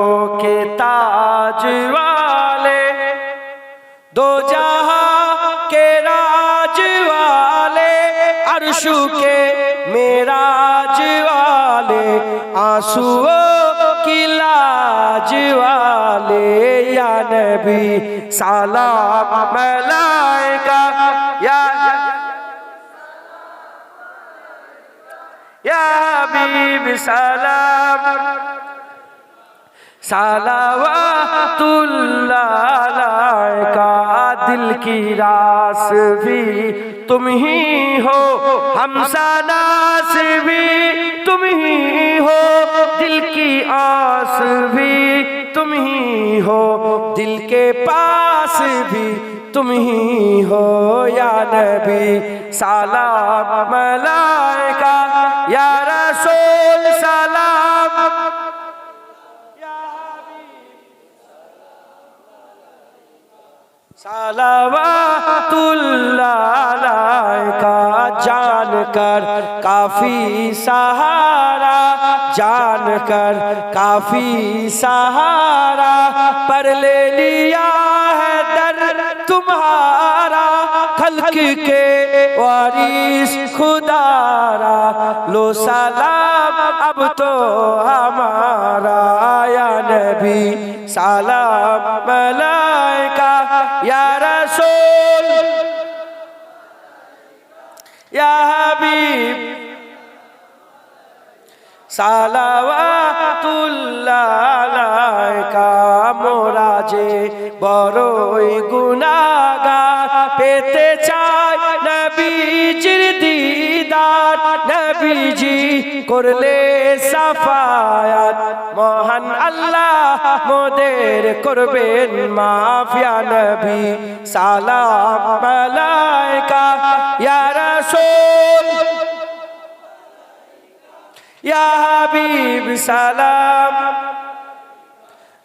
کے تاج والے، دو جہاں کے راج والے، عرش کے میراج والے آنسو کی لاج والے، یا نبی سلام ملائکہ، یا یا حبیب سلام۔ سالوات اللہ کا دل کی راس بھی تم ہی ہو ہم ناس بھی تم ہی ہو، دل کی آس بھی تم ہی ہو، دل کے پاس بھی تم ہی ہو، یا نبی سالام ملائکہ یا صلوات اللہ کا جان کر کافی سہارا، جان کر کافی سہارا، پر لے لیا ہے در تمہارا، خلق کے وارث خدارا۔ لو سلام، اب تو ہمارا، یا نبی، سلام۔ সালাওয়াতুল্লাহ কা মোরা যে বড়ই গুনাগার পেতে চাই নবীজির দিদার। নবীজি করলে সাফায়াত। মহান আল্লাহ মোদের করবেন মাফিয়া নবী। সালাম মালাইকা ইয়া রাসূল। ইয়া হাবিব, সালাম।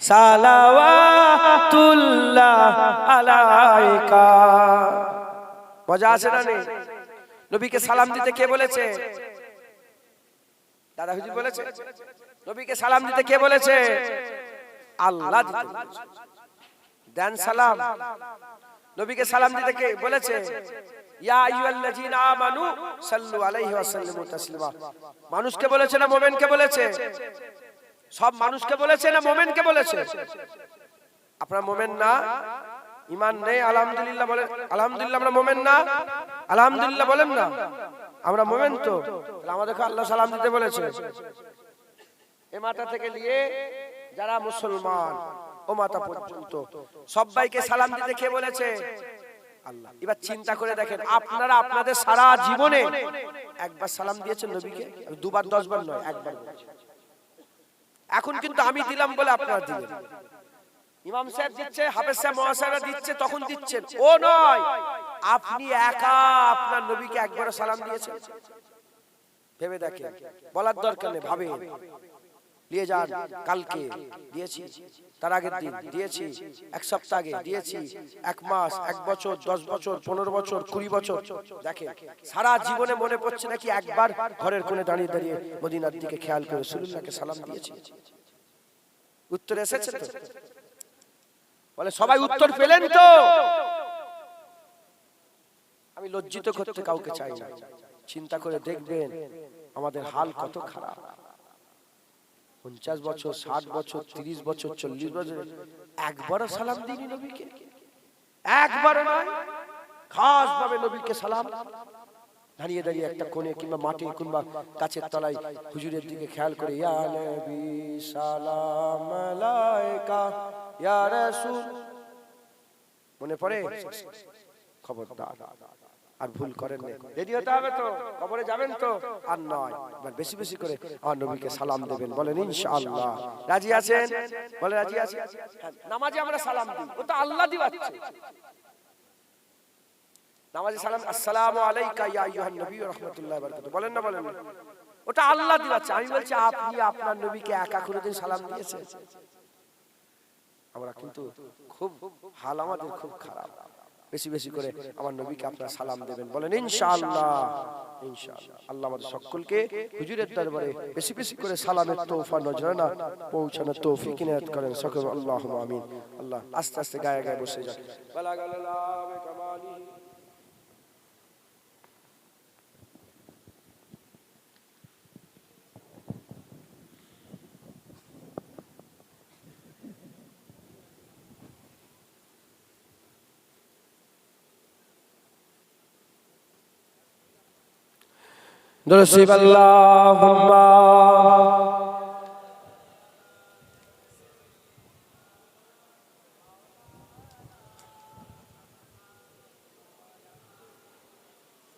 সালাওয়াতুল্লাহ আলাইকা। মজা আছে না নবীকে সালাম দিতে কে বলেছে? দাদা হুজুর বলেছে? নবীকে সালাম দিতে কে বলেছে? আল্লাহ। দেন সালাম। নবীকে সালাম দিতে কে বলেছে? মানুষকে বলেছে না মুমিনকে বলেছে? সব মানুষকে বলেছে না মুমিনকে বলেছে? আপনার মুমিন না? ইমান নেই? আলহামদুলিল্লাহ বলেন, আলহামদুলিল্লাহ আমরা মোমেন না? আলহামদুলিল্লাহ বলেন না। আমরা মুমিন তো। আমাদেরকে আল্লাহ সালাম দিতে বলেছে। এ মাথা থেকে নিয়ে যারা মুসলমান, ও মাথা পর্যন্ত, সবাইকে সালাম দিতে কে বলেছে? আল্লাহ। এবার চিন্তা করে দেখেন আপনারা আপনাদের সারা জীবনে একবার সালাম দিয়েছেন নবীকে? দুবার দশ বার নয় একবার এখন কিন্তু আমি দিলাম বলে আপনারা দিলেন ইমাম সাহেব দিচ্ছে হাফেজ সাহেব মহাশয়রা দিচ্ছে তখন দিচ্ছেন। ও নয় আপনি একা আপনার নবীকে একবার সালাম দিয়েছেন? ভেবে দেখেন বলার দরকার নেই ভাবে নিয়ে যান, কালকে দিয়েছি, তার আগের দিন দিয়েছি, এক সপ্তাহ আগে দিয়েছি, এক মাস, এক বছর, দশ বছর, পনেরো বছর, কুড়ি বছর। দেখেন, সারা জীবনে মনে পড়ছে নাকি একবার ঘরের কোণে দাঁড়িয়ে দাঁড়িয়ে মদিনার দিকে খেয়াল করে সালাম উত্তর এসেছে বলে, সবাই উত্তর পেলেন তো? আমি লজ্জিত করতে কাউকে চাই না। চিন্তা করে দেখবেন, আমাদের হাল কত খারাপ। পঞ্চাশ বছর, ষাট বছর, তিরিশ বছর, চল্লিশ বছর, একবারও সালাম দিনি নবীকে। একবারও খাস ভাবে নবীকে সালাম। দাঁড়িয়ে দাঁড়িয়ে একটা কোণে কিংবা মাঠে কিংবা গাছের তলায় হুজুরের দিকে খেয়াল করে, ইয়া নবী, সালাম ইয়া রাসূল। মনে পড়ে? খবরদার। আর ভুল করেন রেডি হতে হবে তো কবরে যাবেন তো? আর নয়। এবার বেশি বেশি করে আমার নবীকে সালাম দেবেন। বলেন ইনশাআল্লাহ। রাজি আছেন? বলে রাজি আছেন? হ্যাঁ, নামাজে আমরা সালাম দিই। ও তো আল্লাহ দিবাচ্ছে। নামাজে সালাম আসসালামু আলাইকা ইয়া আইয়ুহান নবী ওয়া রাহমাতুল্লাহি ওয়া বারাকাতুহু। বলেন না বলেন না। ওটা আল্লাহ দিবাচ্ছে। আমি বলছি আপনি আপনার নবীকে একা কোনোদিন সালাম দিয়েছেন। আমরা কিন্তু খুব হাল আমাদের খুব খারাপ। বেশি বেশি করে আমার নবীকে আপনার সালাম দেবেন বলেন ইনশাআল্লাহ। ইনশাআল্লাহ। আল্লাহ আমাদের সকলকে হুজুরের দরবারে বেশি বেশি করে সালামের তোফা নজরানা পৌঁছানোর তৌফিক ইনায়াত করেন। সকল আল্লাহ আমিন। আল্লাহ আস্তে আস্তে গায়ে গায়ে বসে যান। দরসিব আল্লাহ